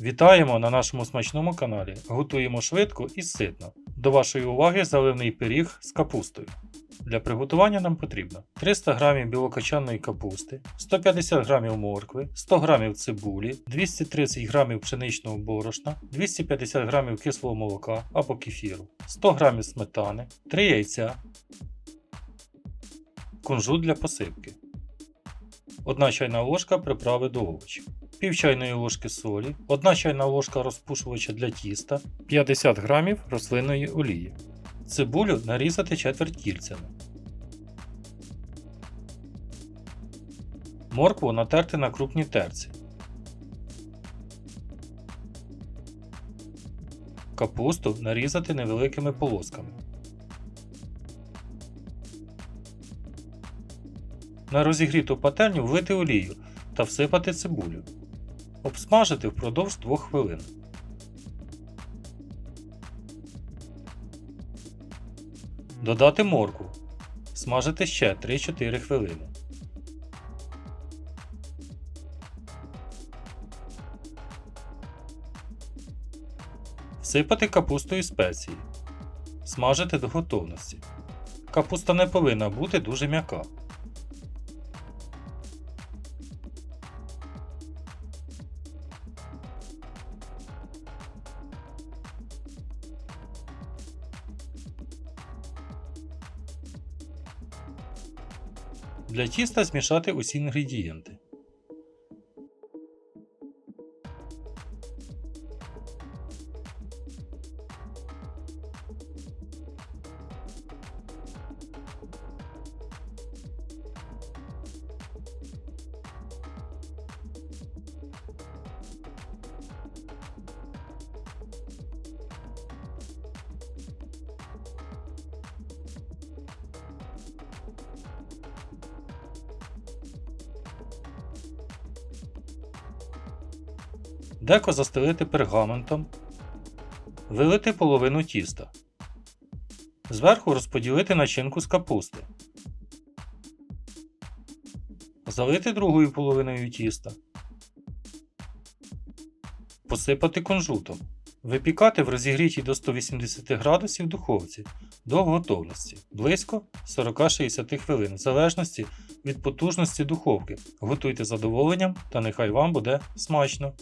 Вітаємо на нашому смачному каналі. Готуємо швидко і ситно. До вашої уваги заливний пиріг з капустою. Для приготування нам потрібно 300 г білокачаної капусти, 150 г моркви, 100 г цибулі, 230 г пшеничного борошна, 250 г кислого молока або кефіру, 100 г сметани, 3 яйця, кунжут для посипки, 1 чайна ложка приправи до овочів, пів чайної ложки солі, 1 чайна ложка розпушувача для тіста, 50 г рослинної олії. Цибулю нарізати четверть кільцями. Моркву натерти на крупній терці. Капусту нарізати невеликими полосками. На розігріту пательню влити олію та всипати цибулю. Обсмажити впродовж 2 хвилин. Додати моркву. Смажити ще 3-4 хвилини. Всипати капусту і спеції. Смажити до готовності. Капуста не повинна бути дуже м'яка. Для тіста змішати усі інгредієнти. Деко застелити пергаментом, вилити половину тіста. Зверху розподілити начинку з капусти. Залити другою половиною тіста. Посипати кунжутом. Випікати в розігрітій до 180 градусів духовці до готовності близько 40-60 хвилин, в залежності від потужності духовки. Готуйте задоволенням та нехай вам буде смачно!